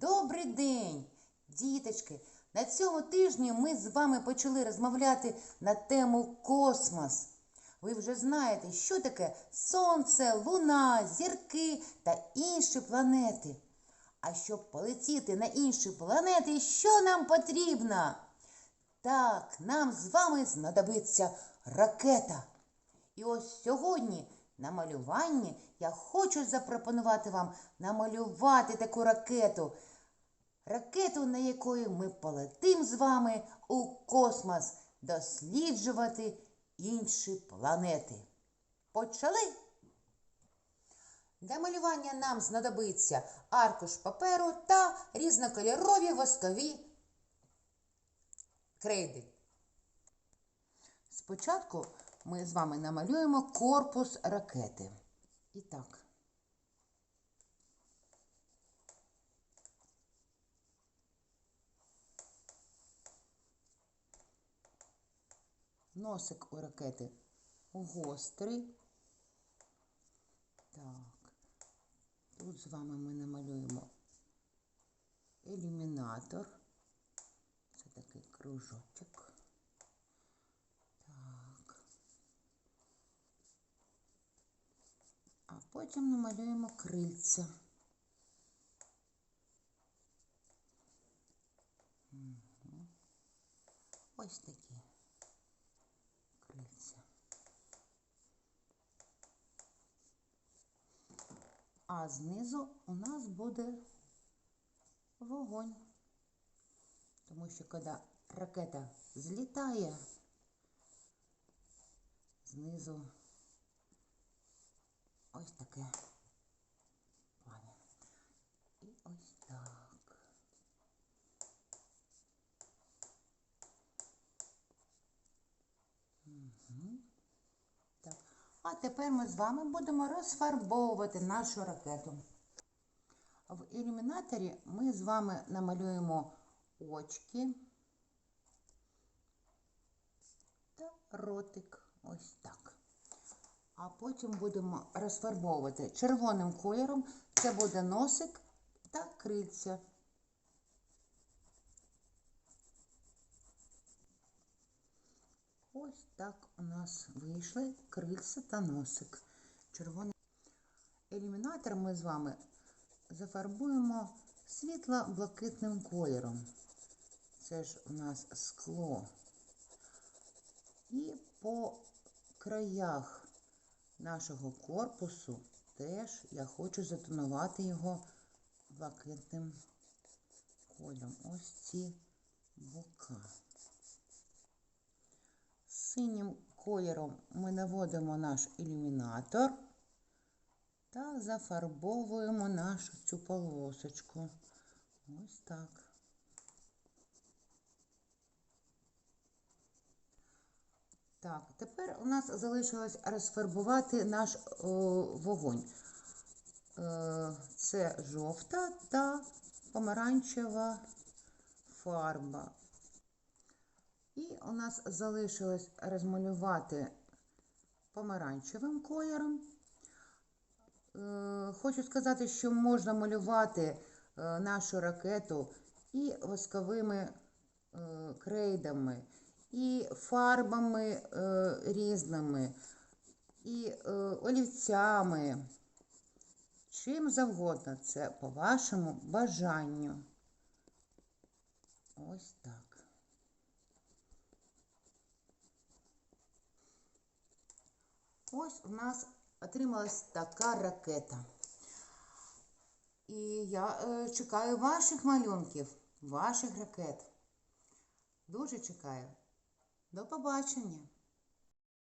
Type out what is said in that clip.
Добрий день, діточки! На цьому тижні ми з вами почали розмовляти на тему космос. Ви вже знаєте, що таке Сонце, Луна, зірки та інші планети. А щоб полетіти на інші планети, що нам потрібно? Так, нам з вами знадобиться ракета. І ось сьогодні на малюванні я хочу запропонувати вам намалювати таку ракету. Ракету, на якої ми полетим з вами у космос досліджувати інші планети. Почали? Для малювання нам знадобиться аркуш паперу та різнокольорові воскові крейди. Спочатку ми з вами намалюємо корпус ракети. І так. Носик у ракети гострий. Так. Тут з вами ми намалюємо ілюмінатор. Це такий кружочок. Так. А потім намалюємо крильця. Ось такі крильця. А знизу у нас буде вогонь. Тому що коли ракета злітає, знизу ось таке пламя. І ось так. Так. А тепер ми з вами будемо розфарбовувати нашу ракету. В ілюмінаторі ми з вами намалюємо очки та ротик. Ось так. А потім будемо розфарбовувати червоним кольором. Це буде носик та крильця. Ось так у нас вийшли крильця та носик. Червоний ілюмінатор ми з вами зафарбуємо світло-блакитним кольором. Це ж у нас скло. І по краях нашого корпусу теж я хочу затонувати його блакитним кольором. Ось ці бока. Синім кольором ми наводимо наш ілюмінатор та зафарбовуємо нашу цю полосочку. Ось так. Так, тепер у нас залишилось розфарбувати наш о, вогонь. Е, це жовта та помаранчева фарба. І у нас залишилось розмалювати помаранчевим кольором. Е, Хочу сказати, що можна малювати е, нашу ракету і восковими е, крейдами, і фарбами е, різними, і е, олівцями. Чим завгодно це по вашому бажанню. Ось так. Ось у нас отрималась така ракета. І я е, чекаю ваших малюнків, ваших ракет. Дуже чекаю. До побачення!